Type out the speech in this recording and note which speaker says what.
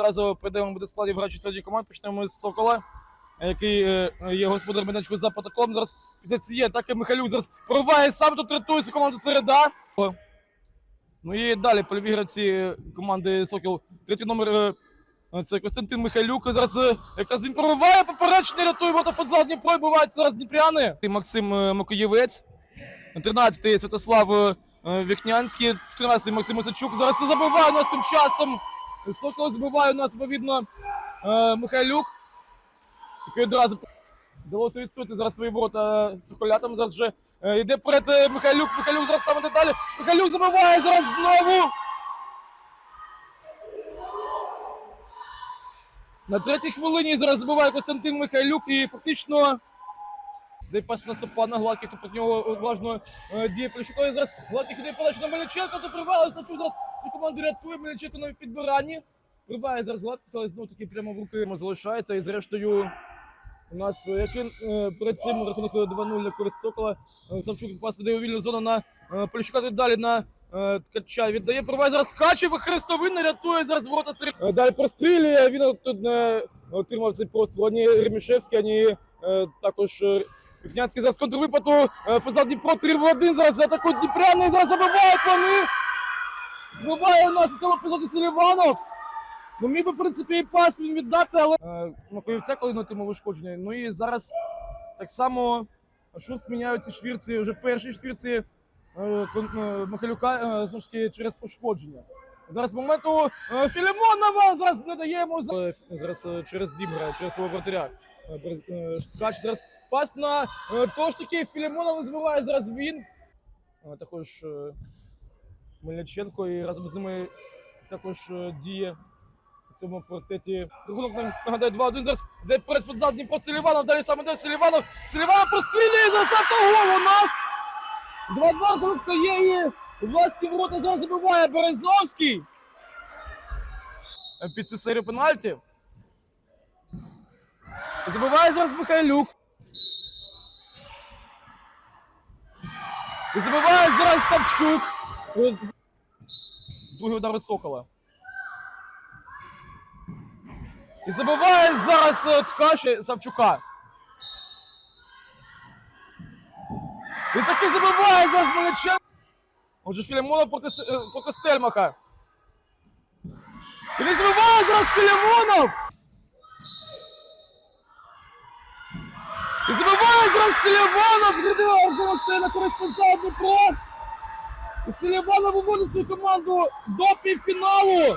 Speaker 1: одразу перейдемо до складів граючих сьогодні команд. Почнемо з Сокола, який е, є господар майданчику за протоколом. Зараз після цієї атаки Михайлюк зараз прориває сам тут рятується команда середа. Ну і далі польові гравці команди Сокіл. Третій номер е, це Костянтин Михайлюк. Зараз е, якраз він прориває поперечний, рятує футзал Дніпро і бувають зараз Дніпряни. Максим е, Макоєвець. 13-й Святослав е, е, Вікнянський, 14-й Максим Осадчук. Зараз забиває нас тим часом. Сокол збиває у нас, відповідно, е, Михайлюк, який одразу вдалося відступити зараз свої ворота Соколятам. Зараз вже е, йде перед е, Михайлюк. Михайлюк зараз саме далі. Михайлюк забиває зараз знову. На третій хвилині зараз забиває Костянтин Михайлюк і фактично. Де пас на Степана Гладких, проти нього уважно е, діє Поліщукою. Зараз Гладких іде подачу на Мельниченко, то привали Сачук зараз цю команду рятує. Мельниченко на підбиранні. Приває зараз Гладких, але знову таки прямо в руки йому залишається. І зрештою у нас, е, як він е, перед цим рахунок 2-0 на користь Сокола. Савчук пас дає у вільну зону на Поліщука. Тут далі на Ткача віддає. Приває зараз Ткачев, Хрестовин не рятує зараз ворота серед. Далі прострілює. Він тут не отримав цей постріл. Ані Ремішевський, ані також е, Вікнянський зараз контрвипаду. Е, Фазал Дніпро 3 в 1. Зараз атакують Дніпряни. Зараз забивають вони. Збиває у нас у цьому епізоді Селіванов. Ну, міг би, в принципі, і пас він віддати, але е, Маковівця коли на тему ушкодження. Ну і зараз так само шуст міняють ці швірці, вже перші швірці е, е, Михайлюка е, знову ж таки через ушкодження. Зараз моменту е, Філімонова зараз не даємо е, зараз е, через Дім через свого вратаря. Е, е, Ткач зараз пас на е, того ж таки Філімонов збиває зараз він. Е, Також е, Мельниченко і разом з ними також е, діє в цьому квартеті. Рахунок нам нагадає 2-1 зараз, де перед футзал Дніпро Селіванов, далі саме де Селіванов. Селіванов прострілює зараз автогол у нас. 2-2 рахунок стає і власні ворота зараз забиває Березовський. Е, Під цю серію пенальті. Забиває зараз Михайлюк. Забиває зараз Савчук. Другий удар Сокола. І забиває зараз е, Савчука. І таки забиває зараз Меличенко. Отже, Філімонов проти, е, проти Стельмаха. І він забиває зараз Філімонов. І забиває зараз Селіванов. Грудний рахунок стає на користь фасад Дніпро. І Селіванов виводить свою команду до півфіналу.